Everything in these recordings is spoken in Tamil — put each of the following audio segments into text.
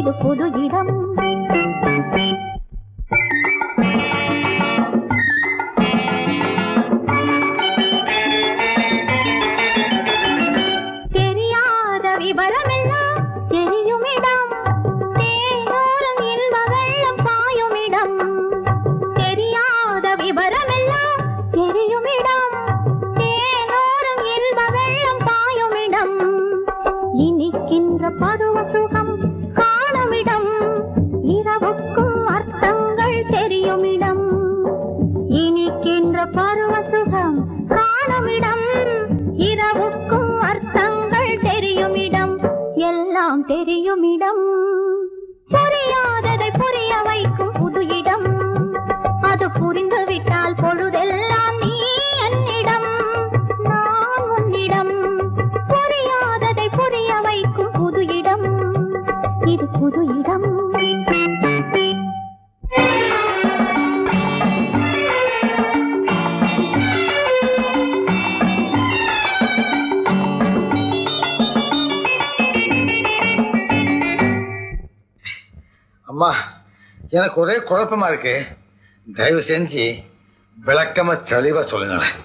இது புது இடம். தெரியும் இடம் புரியாததை புரிய வைக்கும் புது இடம். அது புரிந்துவிட்டால் பொழுதெல்லாம் நீ என்னிடம். நான் உன்னிடம். புரியாததை புரிய வைக்கும் புது இடம். இது புது இடம். அம்மா எனக்கு ஒரே குழப்பமா இருக்கு. தயவு செஞ்சு விளக்கமா தெளிவா சொல்லுங்களேன்.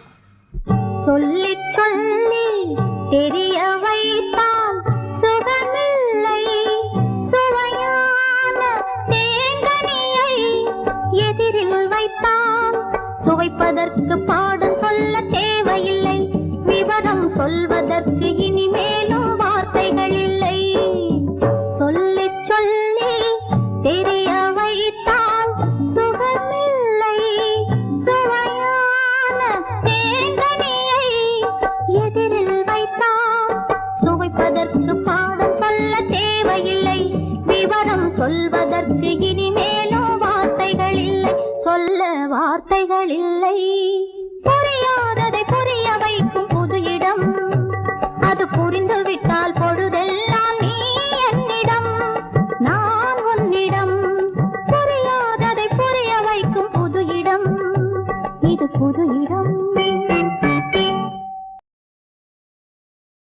சொல்லி சொல்லி தெரிய வைத்தால் சுகமில்லை. சுவையான தேங்கனியை எதிரில் வைத்தால் சுவைப்பதற்கு பாடம் சொல்ல தேவையில்லை. விவரம் சொல்வதற்கு எதிரில் வைத்தால் சுவைப்பதற்கு பாடம் சொல்ல தேவையில்லை. விவரம் சொல்வதற்கு இனிமேலும் வார்த்தைகள் இல்லை. சொல்ல வார்த்தைகள் இல்லை. புரியாததை புரிய வைக்கும் புது இடம். அது புரிந்துவிட்டால் பொழுதெல்லாம் நீ என்னிடம் நான் உன்னிடம். புரியாததை புரிய வைக்கும் புது இடம். இது புது இடம்.